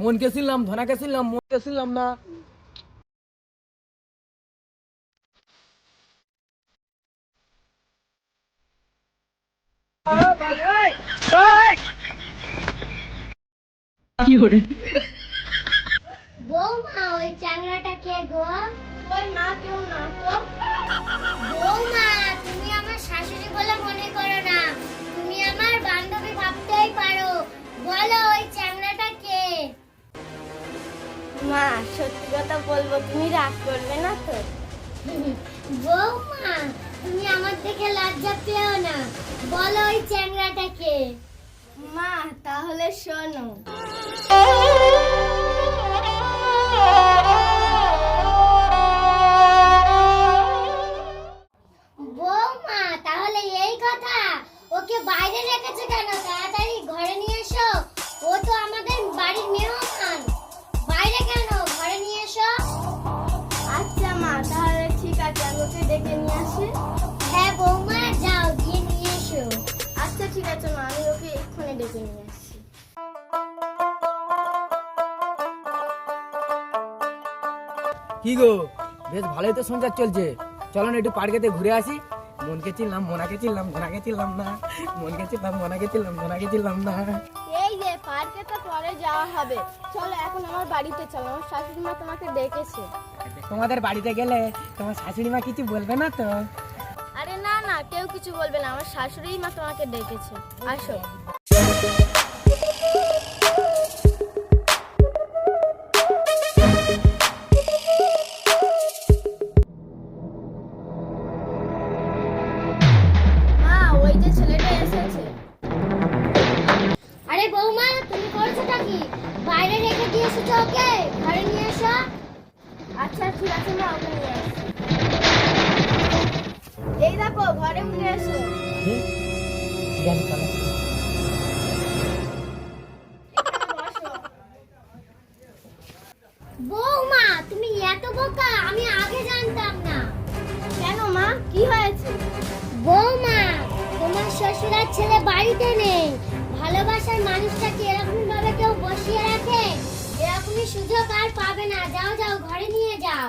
মনকে ছিলাম ধনাকে ছিলাম মনকে ছিলাম না। বৌমা ওই চ্যাংড়াটা কে গো? ওই মা কেউ না তো। বৌমা তুমি আমার শাশুড়ি বলে মনে করো না। তুমি আমার বান্ধবী ভাবতেই পারো সত্যি কথা বলব তুমি রাগ করবে না তো? বৌমা তুমি আমার থেকে লজ্জা পেও না। বলো ওই চ্যাংরাটাকে মা তাহলে শোনো। আছে মা আমি ওকে এক্ষুনি ডেকে নিয়ে আসছি। কি গো? বেশ ভালোই তো সংসার চলছে। চলো না একটু পার্কেতে ঘুরে আসি। মনকে চিনলাম মোনাকে চিনলাম ঘোনাকে চিনলাম না। মনকে চিনলাম মোনাকে চিনলাম ঘোনাকে চিনলাম না। এই যে পার্কে তো পরে যাওয়া হবে। চলো এখন আমার বাড়িতে চলো। আমার শাশুড়ি মা তোমাকে ডেকেছে। তোমাদের বাড়িতে গেলে তোমার শাশুড়ি মা কিছু বলবে না তো? কেউ কিছু বলবে না, আমার শাশুড়ি মা তোমাকে ডেকেছে। আসো। আরে বৌমা, তুমি করছোটা কি? বাইরে রেখে দিয়ে এসেছ ওকে? ঘরে নিয়ে এসো। আচ্ছা ঠিক আছে এই দেখো ঘরে উঠে এসো। ঠিক আছে চলো বৌমা তুমি এত বোকা আমি আগে জানতাম না। কেন মা? কি হয়েছে? বৌমা তোমার শ্বশুরার ছেলে বাড়িতে নেই। ভালোবাসার মানুষটাকে এরকম ভাবে কেউ বসিয়ে রাখে এরকমই সুযোগ আর পাবে না। যাও যাও ঘরে নিয়ে যাও।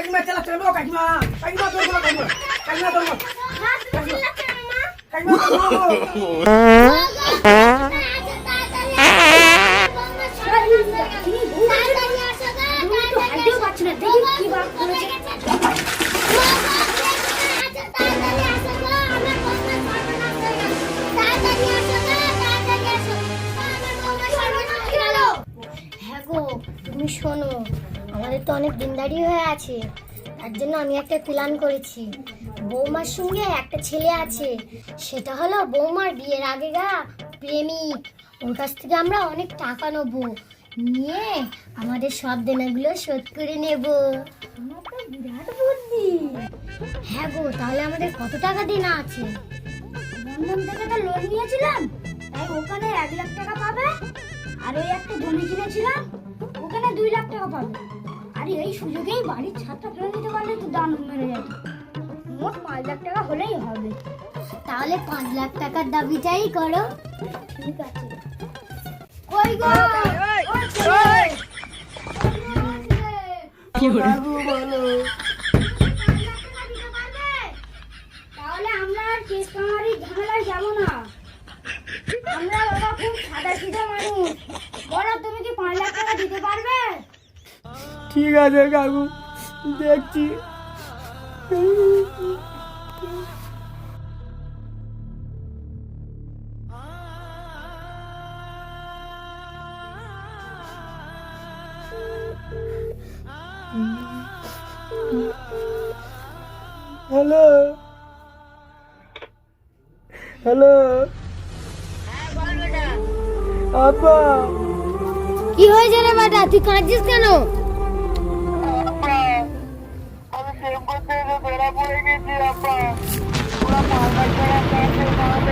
কাকিমা চালা চলো ও কাকিমা। কাকিমা তোর বলো কাকিমা। কাকিমা তোর বলো কাকিমা বলো হ্যাঁ তুমি শোনো। আমাদের তো অনেক দিনদারি হয়ে আছে। তার জন্য আমি একটা প্ল্যান করেছি। বৌমার সঙ্গে একটা ছেলে আছে। সেটা হলো বৌমার বিয়ের আগে গা প্রেমিক। ওর কাছ থেকে আমরা অনেক টাকা নেব। নিয়ে আমাদের সব দেনাগুলো শোধ করে নেব। বিরাট বুদ্ধি হ্যাঁ গো, তাহলে আমাদের কত টাকা দেনা আছে? বন্ধন থেকে লোন নিয়েছিলাম, তাই ওখানে এক লাখ টাকা পাবে। আর ওই একটা জমি কিনেছিলাম, ওখানে দুই লাখ টাকা পাবে। আর এই সুযোগেই বাড়ির ছাদটা ফেলে দিতে পারলে তো দাম মেরে যেত। মোট পাঁচ লাখ টাকা হলেই হবে। তাহলে পাঁচ লাখ টাকার দাবিটাই করো। ঠিক আছে। কই গো? কি বাবু বলো। তাহলে আমরা আর কেস কামারি ঝামেলায় যাব না। আমরা বাবা খুব সাদা সিধা মানুষ। বলো তুমি কি পাঁচ লাখ টাকা দিতে পারবে? ঠিক আছে কাকু। দেখছি। হ্যালো। হ্যালো। আব্বা কি হয়েছে রে বেটা? তুই কাঁদছিস কেন? আমি প্রেম করতে এসে ধরা পড়ে গেছি আব্বা ওরা পাল্টা করা কাছে আমাকে কামাই করে